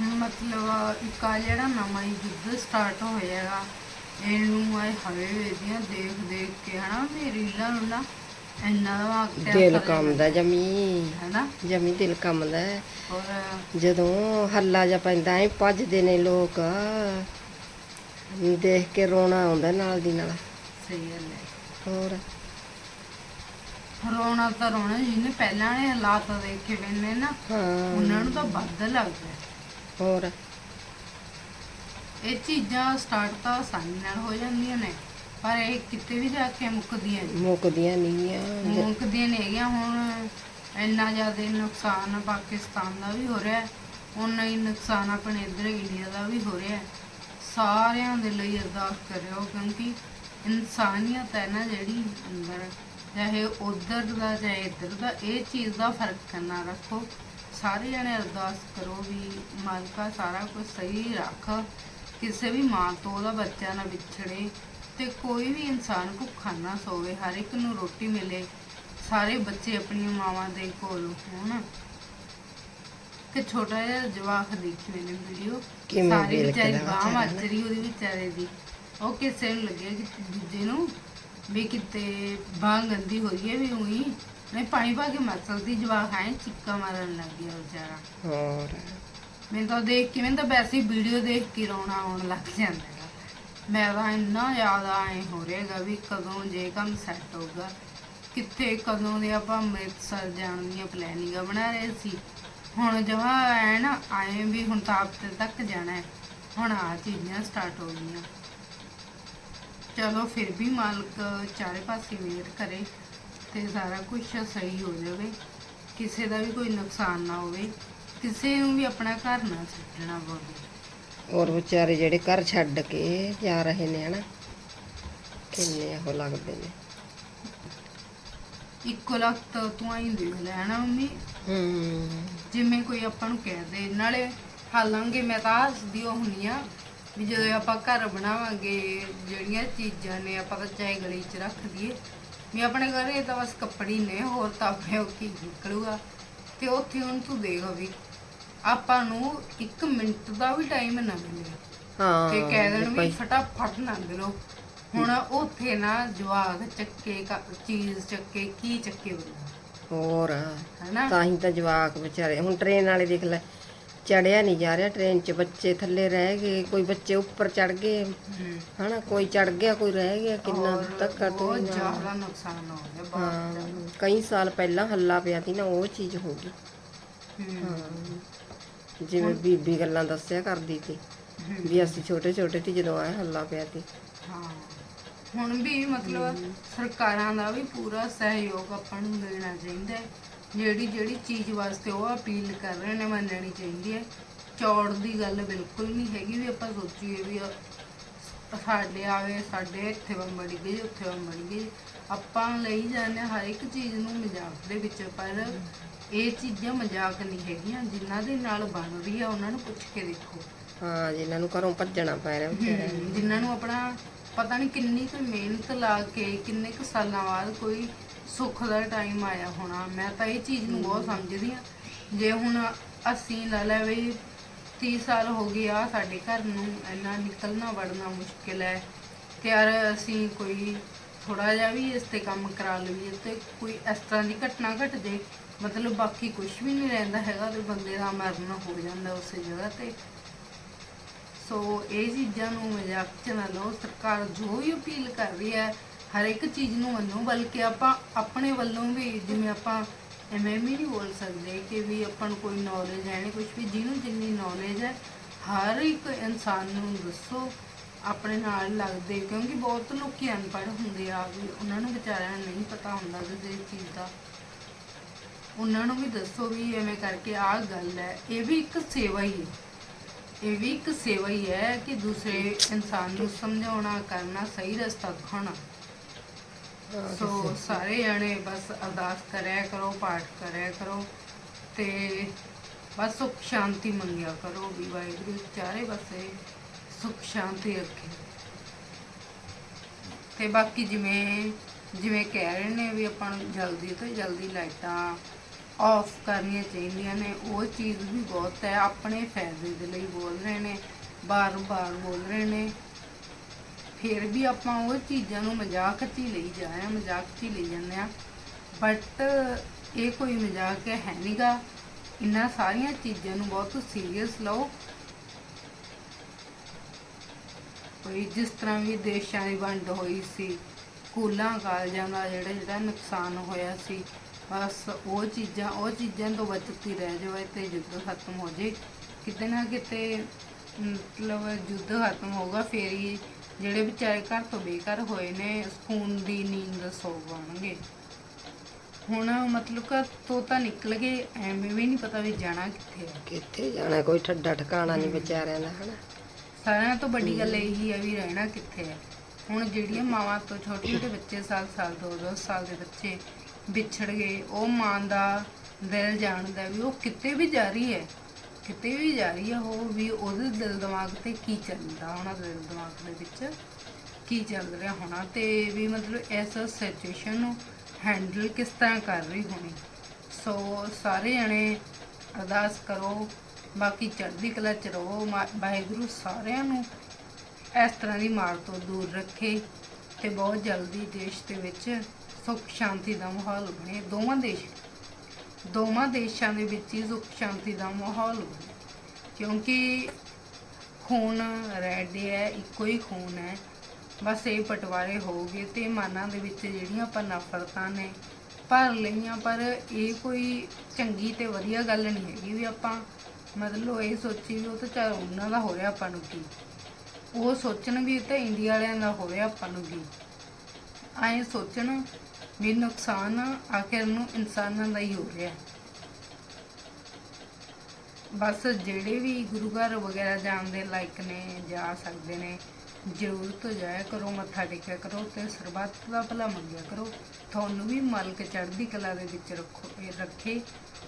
ਮਤਲਬ ਇੱਕ ਆ ਜਿਹੜਾ ਨਵਾਂ ਹੀ ਯੁੱਧ ਸਟਾਰਟ ਹੋਇਆਗਾ ਇਹਨੂੰ ਆਏ ਹਵੇ ਵੇਦੀਆਂ ਦੇਖ ਦੇਖ ਕੇ ਹਨਾ ਵੀ ਰੀਲਾਂ ਰੂਲਾਂ ਇੰਨਾ ਦਿਲ ਕੰਮਦਾ ਜਮੀ। ਹਨਾ। ਜਮੀ ਦਿਲ ਕੰਮਦਾ ਔਰ ਜਦੋਂ ਹੱਲਾ ਜਾ ਪੈਂਦਾ ਐ ਭੱਜਦੇ ਨੇ ਲੋਕ। ਦੇਖ ਕੇ ਰੋਣਾ ਆਉਂਦਾ ਨਾਲ ਦੀ ਨਾਲ। ਸਹੀ ਗੱਲ ਹੈ। ਹੋਰ? ਰੋਣਾ ਤਾਂ ਰੋਣਾ ਜਿਹਨੇ ਪਹਿਲਾਂ ਵਾਲੇ ਹਾਲਾਤ ਦੇਖੇ ਵੇਨੇ ਨਾ ਉਹਨਾਂ ਨੂੰ ਤਾਂ ਵੱਧ ਲੱਗਦਾ। ਹੋਰ? ਇਹ ਚੀਜ਼ਾਂ ਸਟਾਰਟ ਤਾਂ ਆਸਾਨੀ ਨਾਲ ਹੋ ਜਾਂਦੀਆਂ ਨੇ ਪਰ ਇਹ ਕਿਤੇ ਵੀ ਜਾ ਕੇ ਮੁੱਕਦੀਆਂ ਨਹੀਂ ਮੁੱਕਦੀਆਂ ਨਹੀਂ ਆ। ਮੁੱਕਦੀਆਂ ਨਹੀਂ ਹੈਗੀਆਂ ਹੁਣ ਇੰਨਾ ਜ਼ਿਆਦਾ ਨੁਕਸਾਨ ਪਾਕਿਸਤਾਨ ਦਾ ਵੀ ਹੋ ਰਿਹਾ ਉਨਾ ਹੀ ਨੁਕਸਾਨ ਆਪਣੇ ਇੱਧਰ ਇੰਡੀਆ ਦਾ ਵੀ ਹੋ ਰਿਹਾ। ਸਾਰਿਆਂ ਦੇ ਲਈ ਅਰਦਾਸ ਕਰਿਓ ਕਿਉਂਕਿ ਇਨਸਾਨੀਅਤ ਹੈ ਨਾ ਜਿਹੜੀ ਅੰਦਰ ਚਾਹੇ ਉਧਰ ਦਾ ਚਾਹੇ ਇੱਧਰ ਦਾ ਇਹ ਚੀਜ਼ ਦਾ ਫ਼ਰਕ ਨਾ ਰੱਖੋ। ਸਾਰੇ ਜਣੇ ਅਰਦਾਸ ਕਰੋ ਵੀ ਮਾਲਕਾ ਸਾਰਾ ਕੁਝ ਸਹੀ ਰੱਖ ਕਿਸੇ ਵੀ ਮਾਂ ਤੋਂ ਉਹਦਾ ਬੱਚਾ ਨਾ ਵਿਛੜੇ ਤੇ ਕੋਈ ਵੀ ਇਨਸਾਨ ਭੁੱਖਾ ਨਾ ਸੋਵੇ ਹਰ ਇੱਕ ਨੂੰ ਰੋਟੀ ਮਿਲੇ ਸਾਰੇ ਬੱਚੇ ਆਪਣੀਆਂ ਮਾਵਾਂ ਦੇ ਕੋਲ ਹੋਣ। ਕਿ ਛੋਟਾ ਜਿਹਾ ਜਵਾਕ ਦੇਖੀ ਮੈਨੇ ਵੀਡੀਓ ਕਿਵੇਂ ਸਾਰੀ ਬਿਲਕਦਾ ਵਿਚਾਰੀ ਬਾਹ ਵਿਚਾਰਾ ਮੱਚ ਰਹੀ ਉਹਦੀ ਵਿਚਾਰੇ ਦੀ। ਉਹ ਕਿਸੇ ਨੂੰ ਲੱਗਿਆ ਕਿ ਦੂਜੇ ਨੂੰ ਵੀ ਕਿਤੇ ਬਾਹ ਗੰਦੀ ਹੋਈ ਹੈ ਵੀ ਉਹੀ। ਨਹੀਂ ਪਾਣੀ ਪਾ ਕੇ ਮਸਲਦੀ ਜਵਾਕ ਆਏ ਚਿੱਕਾ ਮਾਰਨ ਲੱਗ ਗਿਆ ਵਿਚਾਰਾ। ਹੋਰ? ਮੈਨੂੰ ਤਾਂ ਦੇਖ ਕੇ ਮੈਨੂੰ ਤਾਂ ਵੈਸੇ ਹੀ ਵੀਡੀਓ ਦੇਖ ਕੇ ਰੋਣਾ ਆਉਣ ਲੱਗ ਜਾਂਦਾ ਹੈਗਾ। ਮੈਂ ਤਾਂ ਇੰਨਾ ਜ਼ਿਆਦਾ ਐ ਹੋ ਰਿਹਾਗਾ ਵੀ ਕਦੋਂ ਜੇ ਕੰਮ ਸੈੱਟ ਹੋਊਗਾ ਕਿੱਥੇ ਕਦੋਂ ਦੇ ਆਪਾਂ ਅੰਮ੍ਰਿਤਸਰ ਜਾਣ ਦੀਆਂ ਪਲੈਨਿੰਗਾਂ ਬਣਾ ਰਹੇ ਸੀ। ਹੁਣ ਜਮਾ ਐ ਨਾ ਆਏ ਵੀ ਹੁਣ ਤਾਂ ਹਫ਼ਤੇ ਤੱਕ ਜਾਣਾ ਹੈ। ਹੁਣ ਆ ਚੀਜ਼ਾਂ ਸਟਾਰਟ ਹੋ ਗਈਆਂ। ਚਲੋ ਫਿਰ ਵੀ ਮਾਲਕ ਚਾਰੇ ਪਾਸੇ ਮਿਹਰ ਕਰੇ। ਤੇ ਸਾਰਾ ਕੁਝ ਸਹੀ ਹੋ ਜਾਵੇ। ਕਿਸੇ ਦਾ ਵੀ ਕੋਈ ਨੁਕਸਾਨ ਨਾ ਹੋਵੇ ਕਿਸੇ ਨੂੰ ਵੀ ਆਪਣਾ ਘਰ ਨਾ ਛੱਡਣਾ ਪਵੇ। ਔਰ ਵਿਚਾਰੇ ਜਿਹੜੇ ਘਰ ਛੱਡ ਕੇ ਜਾ ਰਹੇ ਨੇ ਹਨਾ ਕਿੰਨੇ ਉਹ ਲੱਗਦੇ ਨੇ। ਇੱਕੋ ਲਖਤ ਤੂੰ ਆਈ ਦੇਖ ਲੈ ਹਨਾ ਮੰਮੀ? ਹੂੰ। ਜਿਵੇਂ ਕੋਈ ਆਪਾਂ ਨੂੰ ਕਹਿ ਦੇ ਨਾਲੇ ਹਾਲਾਂਕਿ ਮੈਂ ਤਾਂ ਹੱਸਦੀ ਉਹ ਹੁੰਨੀ ਆ ਵੀ ਜਦੋਂ ਆਪਾਂ ਘਰ ਬਣਾਵਾਂਗੇ ਜਿਹੜੀਆਂ ਚੀਜ਼ਾਂ ਨੇ ਆਪਾਂ ਤਾਂ ਚਾਹੇ ਗਲੀ 'ਚ ਰੱਖ ਦਈਏ ਵੀ ਆਪਣੇ ਘਰੇ ਤਾਂ ਬਸ ਕੱਪੜੇ ਨੇ ਹੋਰ ਤਾਂ ਆਪਣੇ ਉਹ ਕੀ ਨਿਕਲੂਗਾ। ਤੇ ਉੱਥੇ ਹੁਣ ਤੂੰ ਦੇਖ ਵੀ ਆਪਾਂ ਨੂੰ 1 ਮਿੰਟ ਦਾ ਵੀ ਟਾਈਮ ਨਾ ਮਿਲੇ। ਹਾਂ ਤੇ ਕਹਿ ਦੇਣ ਵੀ ਫਟਾਫਟ ਲੰਘ ਲਓ ਹੁਣ ਉੱਥੇ ਨਾ ਜਵਾਗ ਚੱਕੇ ਚੀਜ਼ ਚੱਕੇ ਕੀ ਚੱਕੇ ਬੰਦਾ ਹੋਰ ਹੈਨਾ? ਤਾਂ ਹੀ ਤਾਂ ਜਵਾਕ ਵਿਚਾਰੇ ਹੁਣ ਟ੍ਰੇਨ ਵਾਲੇ ਦੇਖ ਲੈ ਚੜਿਆ ਨਹੀਂ ਜਾ ਰਿਹਾ ਟ੍ਰੇਨ 'ਚ ਬੱਚੇ ਥੱਲੇ ਰਹਿ ਗਏ ਕੋਈ ਬੱਚੇ ਉੱਪਰ ਚੜ ਗਏ। ਹਨਾ ਕੋਈ ਚੜ ਗਿਆ ਕੋਈ ਰਹਿ ਗਿਆ ਕਿੰਨਾ ਧੱਕਾ ਬਹੁਤ ਤੋਂ। ਜ਼ਿਆਦਾ ਨੁਕਸਾਨ ਹੋ ਗਿਆ ਬਹੁਤ ਕਈ ਸਾਲ ਪਹਿਲਾਂ ਹੱਲਾ ਪਿਆ ਸੀ ਨਾ ਉਹ ਚੀਜ਼ ਹੋ ਗਈ। ਹਾਂ। ਜਿਵੇਂ ਬੀਬੀ ਗੱਲਾਂ ਦੱਸਿਆ ਕਰਦੀ ਸੀ ਵੀ ਅਸੀਂ ਛੋਟੇ ਛੋਟੇ ਸੀ ਜਦੋਂ ਆਏ ਹੱਲਾ ਪਿਆ ਸੀ। ਹਾਂ ਹੁਣ ਵੀ ਮਤਲਬ ਸਰਕਾਰਾਂ ਦਾ ਵੀ ਪੂਰਾ ਸਹਿਯੋਗ ਆਪਾਂ ਨੂੰ ਦੇਣਾ ਚਾਹੀਦਾ ਹੈ। ਜਿਹੜੀ ਜਿਹੜੀ ਚੀਜ਼ ਵਾਸਤੇ ਉਹ ਅਪੀਲ ਕਰ ਰਹੇ ਨੇ ਮੰਨਣੀ ਚਾਹੀਦੀ ਹੈ। ਚੌੜ ਦੀ ਗੱਲ ਬਿਲਕੁਲ ਨਹੀਂ ਹੈਗੀ ਵੀ ਆਪਾਂ ਸੋਚੀਏ ਵੀ ਸਾਡੇ ਆਵੇ ਸਾਡੇ ਇੱਥੇ ਬੰਬੜ ਗਈ ਉੱਥੇ ਬੰਬੜ ਗਈ ਆਪਾਂ ਲਈ ਜਾਂਦੇ ਹਰ ਇੱਕ ਚੀਜ਼ ਨੂੰ ਮਜ਼ਾਕ ਦੇ ਵਿੱਚ ਪਰ ਇਹ ਚੀਜ਼ਾਂ ਮਜ਼ਾਕ ਨਹੀਂ ਹੈਗੀਆਂ ਜਿਨ੍ਹਾਂ ਦੇ ਨਾਲ ਬਣ ਰਹੀ ਆ ਉਹਨਾਂ ਨੂੰ ਪੁੱਛ ਕੇ ਦੇਖੋ। ਹਾਂ ਜਿਨ੍ਹਾਂ ਨੂੰ ਘਰੋਂ ਭੱਜਣਾ ਪੈ ਰਿਹਾ ਵਿਚਾਰਿਆਂ ਜਿਨ੍ਹਾਂ ਨੂੰ ਆਪਣਾ ਪਤਾ ਨਹੀਂ ਕਿੰਨੀ ਕੁ ਮਿਹਨਤ ਲਾ ਕੇ ਕਿੰਨੇ ਕੁ ਸਾਲਾਂ ਬਾਅਦ ਕੋਈ ਸੁੱਖ ਦਾ ਟਾਈਮ ਆਇਆ ਹੋਣਾ। ਮੈਂ ਤਾਂ ਇਹ ਚੀਜ਼ ਨੂੰ ਬਹੁਤ ਸਮਝਦੀ ਆ ਜੇ ਹੁਣ ਅਸੀਂ ਲਾ ਲੈ ਵੀ 30 ਸਾਲ ਹੋ ਗਏ ਆ ਸਾਡੇ ਘਰ ਨੂੰ, ਇੰਨਾ ਨਿਕਲਣਾ ਵੜਨਾ ਮੁਸ਼ਕਿਲ ਹੈ। ਤੇ ਯਾਰ ਅਸੀਂ ਕੋਈ ਥੋੜਾ ਜਿਹਾ ਵੀ ਇਸ ਤੇ ਕੰਮ ਕਰਾ ਲਈਏ ਤੇ ਕੋਈ ਇਸ ਤਰ੍ਹਾਂ ਦੀ ਘਟਨਾ ਘਟ ਜੇ, ਮਤਲਬ ਬਾਕੀ ਕੁਝ ਵੀ ਨਹੀਂ ਰਹਿੰਦਾ ਹੈਗਾ ਤੇ ਬੰਦੇ ਦਾ ਮਰਨ ਹੋ ਜਾਂਦਾ ਉਸੇ ਜਗ੍ਹਾ ਤੇ। ਸੋ ਇਹ ਚੀਜ਼ਾਂ ਨੂੰ ਮਜ਼ਾਕ ਚ ਨਾ ਲਓ। ਸਰਕਾਰ ਜੋ ਵੀ ਅਪੀਲ ਕਰ ਰਹੀ ਹੈ ਹਰ ਇੱਕ ਚੀਜ਼ ਨੂੰ ਮੰਨੋ, ਬਲਕਿ ਆਪਾਂ ਆਪਣੇ ਵੱਲੋਂ ਵੀ ਜਿਵੇਂ ਆਪਾਂ ਐਵੇਂ ਵੀ ਨਹੀਂ ਬੋਲ ਸਕਦੇ ਕਿ ਵੀ ਆਪਾਂ ਨੂੰ ਕੋਈ ਨੌਲੇਜ ਹੈ ਨਹੀਂ ਕੁਝ ਵੀ, ਜਿਹਨੂੰ ਜਿੰਨੀ ਨੌਲੇਜ ਹੈ, ਹਰ ਇੱਕ ਇਨਸਾਨ ਨੂੰ ਦੱਸੋ, ਆਪਣੇ ਨਾਲ ਲੱਗਦੇ, ਕਿਉਂਕਿ ਬਹੁਤ ਲੋਕੀ ਅਨਪੜ੍ਹ ਹੁੰਦੇ ਆ, ਵੀ ਉਹਨਾਂ ਨੂੰ ਵਿਚਾਰਿਆਂ ਨੂੰ ਨਹੀਂ ਪਤਾ ਹੁੰਦਾ ਕਿਸੇ ਚੀਜ਼ ਦਾ। ਉਹਨਾਂ ਨੂੰ ਵੀ ਦੱਸੋ ਵੀ ਐਵੇਂ ਕਰਕੇ ਆਹ ਗੱਲ ਹੈ, ਇਹ ਵੀ ਇੱਕ ਸੇਵਾ ਹੀ ਹੈ। ਇਹ ਵੀ ਇੱਕ ਸੇਵਾ ਹੀ ਹੈ ਕਿ ਦੂਸਰੇ ਇਨਸਾਨ ਨੂੰ ਸਮਝਾਉਣਾ, ਕਰਨਾ, ਸਹੀ ਰਸਤਾ ਦਿਖਾਉਣਾ। ਸੋ ਸਾਰੇ ਜਣੇ ਬਸ ਅਰਦਾਸ ਕਰਿਆ ਕਰੋ, ਪਾਠ ਕਰਿਆ ਕਰੋ ਤੇ ਬਸ ਸੁਖ ਸ਼ਾਂਤੀ ਮੰਗਿਆ ਕਰੋ ਵੀ ਵਾਹਿਗੁਰੂ ਚਾਰੇ ਪਾਸੇ ਸੁਖ ਸ਼ਾਂਤੀ ਰੱਖੇ। ਤੇ ਬਾਕੀ ਜਿਵੇਂ ਜਿਵੇਂ ਕਹਿ ਰਹੇ ਨੇ ਵੀ ਆਪਾਂ ਨੂੰ ਜਲਦੀ ਤੋਂ ਜਲਦੀ ਲਾਈਟਾਂ ਆਫ ਕਰਨੀਆਂ ਚਾਹੀਦੀਆਂ ਨੇ, ਉਹ ਚੀਜ਼ ਵੀ ਬਹੁਤ ਹੈ, ਆਪਣੇ ਫਾਇਦੇ ਦੇ ਲਈ ਬੋਲ ਰਹੇ ਨੇ, ਬਾਰ-ਬਾਰ ਬੋਲ ਰਹੇ ਨੇ। ਫਿਰ ਵੀ ਆਪਾਂ ਉਹ ਚੀਜ਼ਾਂ ਨੂੰ ਮਜ਼ਾਕ 'ਚ ਹੀ ਲਈ ਜਾ ਰਹੇ ਹਾਂ, ਮਜ਼ਾਕ 'ਚ ਹੀ ਲਈ ਜਾਂਦੇ ਆ ਬਟ ਇਹ ਕੋਈ ਮਜ਼ਾਕ ਹੈ ਨਹੀਂਗਾ ਇਹਨਾਂ ਸਾਰੀਆਂ ਚੀਜ਼ਾਂ ਨੂੰ ਬਹੁਤ ਸੀਰੀਅਸ ਲਓ। ਕੋਈ ਜਿਸ ਤਰ੍ਹਾਂ ਵੀ ਦੇਸ਼ਾਂ ਦੀ ਵੰਡ ਹੋਈ ਸੀ, ਸਕੂਲਾਂ, ਕਾਲਜਾਂ ਦਾ ਜਿਹੜਾ ਜਿਹੜਾ ਨੁਕਸਾਨ ਹੋਇਆ ਸੀ, ਬਸ ਉਹ ਚੀਜ਼ਾਂ ਉਹ ਚੀਜ਼ਾਂ ਤੋਂ ਬਚਤ ਹੀ ਰਹਿ ਜਾਵੇ ਤੇ ਯੁੱਧ ਖਤਮ ਹੋ ਜੇ। ਕਿਤੇ ਨਾ ਕਿਤੇ, ਮਤਲਬ ਯੁੱਧ ਖਤਮ ਹੋਊਗਾ, ਫੇਰ ਹੀ ਜਿਹੜੇ ਵਿਚਾਰੇ ਘਰ ਤੋਂ ਬੇਘਰ ਹੋਏ ਨੇ ਸਕੂਨ ਦੀ ਨੀਂਦ ਸੌ ਪਾਉਣਗੇ ਹੁਣ ਮਤਲਬ ਘਰ ਤੋਂ ਤਾਂ ਨਿਕਲ ਗਏ ਐਵੇਂ ਵੀ ਨਹੀਂ ਪਤਾ ਵੀ ਜਾਣਾ ਕਿੱਥੇ ਹੈ ਕਿੱਥੇ ਜਾਣਾ ਕੋਈ ਠੱਡਾ ਠਿਕਾਣਾ ਨਹੀਂ ਵਿਚਾਰਿਆਂ ਦਾ ਹਨਾ। ਸਾਰਿਆਂ ਤੋਂ ਵੱਡੀ ਗੱਲ ਇਹ ਹੈ ਵੀ ਰਹਿਣਾ ਕਿੱਥੇ ਹੈ ਹੁਣ ਜਿਹੜੀਆਂ ਮਾਵਾਂ ਤੋਂ ਛੋਟੇ ਛੋਟੇ ਬੱਚੇ ਸਾਲ ਸਾਲ ਦੋ ਦੋ ਸਾਲ ਦੇ ਬੱਚੇ ਵਿਛੜ ਗਏ ਉਹ ਮਾਂ ਦਾ ਦਿਲ ਜਾਣਦਾ ਵੀ ਉਹ ਕਿਤੇ ਵੀ ਜਾ ਰਹੀ ਹੈ। ਕਿਤੇ ਵੀ ਜਾ ਰਹੀ ਹੈ ਉਹ ਵੀ ਉਹਦੇ ਦਿਲ ਦਿਮਾਗ ਤੇ ਕੀ ਚੱਲਦਾ ਹੋਣਾ ਦਿਲ ਦਿਮਾਗ ਦੇ ਵਿੱਚ ਕੀ ਚੱਲ ਰਿਹਾ ਹੋਣਾ ਤੇ ਵੀ ਮਤਲਬ ਇਸ ਸਿਚੁਏਸ਼ਨ ਨੂੰ ਹੈਂਡਲ ਕਿਸ ਤਰ੍ਹਾਂ ਕਰ ਰਹੀ ਹੋਣੀ। ਸੋ ਸਾਰੇ ਜਣੇ ਅਰਦਾਸ ਕਰੋ, ਬਾਕੀ ਚੜ੍ਹਦੀ ਕਲਾ ਚ ਰਹੋ, ਮਾ- ਵਾਹਿਗੁਰੂ ਸਾਰਿਆਂ ਨੂੰ ਇਸ ਤਰ੍ਹਾਂ ਦੀ ਮਾਰ ਤੋਂ ਦੂਰ ਰੱਖੇ ਤੇ ਬਹੁਤ ਜਲਦੀ ਦੇਸ਼ ਦੇ ਵਿੱਚ ਸੁੱਖ ਸ਼ਾਂਤੀ ਦਾ ਮਾਹੌਲ ਬਣੇ, ਦੋਵਾਂ ਦੇਸ਼ ਦੋਵਾਂ ਦੇਸ਼ਾਂ ਦੇ ਵਿੱਚ ਹੀ ਸੁੱਖ ਸ਼ਾਂਤੀ ਦਾ ਮਾਹੌਲ ਬਣੇ ਕਿਉਂਕਿ ਖੂਨ ਰੈਡ ਹੈ, ਇੱਕੋ ਹੀ ਖੂਨ ਹੈ। ਬਸ ਇਹ ਪਟਵਾਰੇ ਹੋਗੇ ਤੇ ਮਨਾਂ ਦੇ ਵਿੱਚ ਜਿਹੜੀਆਂ ਆਪਾਂ ਨਫ਼ਰਤਾਂ ਨੇ ਭਰ ਲਈਆਂ, ਪਰ ਇਹ ਕੋਈ ਚੰਗੀ ਤੇ ਵਧੀਆ ਗੱਲ ਨਹੀਂ ਹੈਗੀ ਵੀ ਆਪਾਂ ਮਤਲਬ ਇਹ ਸੋਚੀ ਵੀ ਉਹ ਤਾਂ ਚਾਹ ਉਹਨਾਂ ਦਾ ਹੋ ਰਿਹਾ ਆਪਾਂ ਨੂੰ ਕੀ? ਉਹ ਸੋਚਣ ਵੀ ਤਾਂ ਇੰਡੀਆ ਵਾਲਿਆਂ ਦਾ ਹੋ ਰਿਹਾ ਆਪਾਂ ਨੂੰ ਕੀ? ਐਂ ਸੋਚਣ ਵੀ ਨੁਕਸਾਨ ਆਖਿਰ ਨੂੰ ਇਨਸਾਨਾਂ ਦਾ ਹੀ ਹੋ ਰਿਹਾ ਬਸ ਜਿਹੜੇ ਵੀ ਗੁਰੂ ਘਰ ਵਗੈਰਾ ਜਾਣ ਦੇ ਲਾਇਕ ਨੇ, ਜਾ ਸਕਦੇ ਨੇ ਜ਼ਰੂਰ ਤੋਂ ਜਾਇਆ ਕਰੋ, ਮੱਥਾ ਟੇਕਿਆ ਕਰੋ ਤੇ ਸਰਬੱਤ ਦਾ ਭਲਾ ਮੰਗਿਆ ਕਰੋ। ਤੁਹਾਨੂੰ ਵੀ ਮਾਲਕ ਚੜ੍ਹਦੀ ਕਲਾ ਦੇ ਵਿੱਚ ਰੱਖੋ ਰੱਖੇ।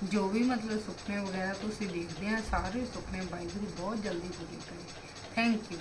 ਜੋ ਵੀ ਮਤਲਬ ਸੁਪਨੇ ਵਗੈਰਾ ਤੁਸੀਂ ਦੇਖਦੇ ਆ, ਸਾਰੇ ਸੁਪਨੇ ਵਾਹਿਗੁਰੂ ਬਹੁਤ ਜਲਦੀ ਪੂਰੇ ਕਰੇ। Thank you